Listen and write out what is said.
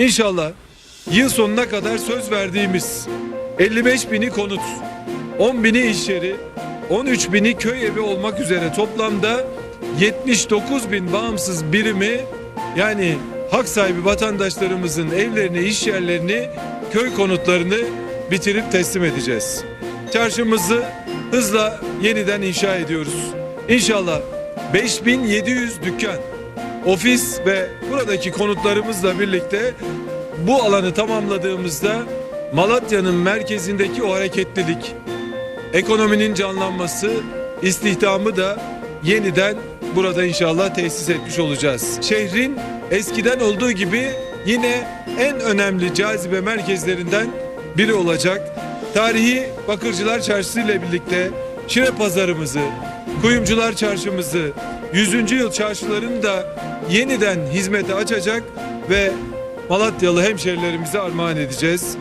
İnşallah yıl sonuna kadar söz verdiğimiz 55 bini konut, 10 bini iş yeri, 13 bini köy evi olmak üzere toplamda 79 bin bağımsız birimi yani hak sahibi vatandaşlarımızın evlerini, iş yerlerini, köy konutlarını bitirip teslim edeceğiz. Çarşımızı hızla yeniden inşa ediyoruz. İnşallah 5700 dükkan, ofis ve buradaki konutlarımızla birlikte bu alanı tamamladığımızda Malatya'nın merkezindeki o hareketlilik, ekonominin canlanması, istihdamı da yeniden burada inşallah tesis etmiş olacağız. Şehrin eskiden olduğu gibi yine en önemli cazibe merkezlerinden biri olacak. Tarihi Bakırcılar Çarşısı ile birlikte Şire Pazarımızı, Kuyumcular Çarşımızı, 100. yıl çarşılarını da yeniden hizmete açacak ve Malatyalı hemşerilerimize armağan edeceğiz.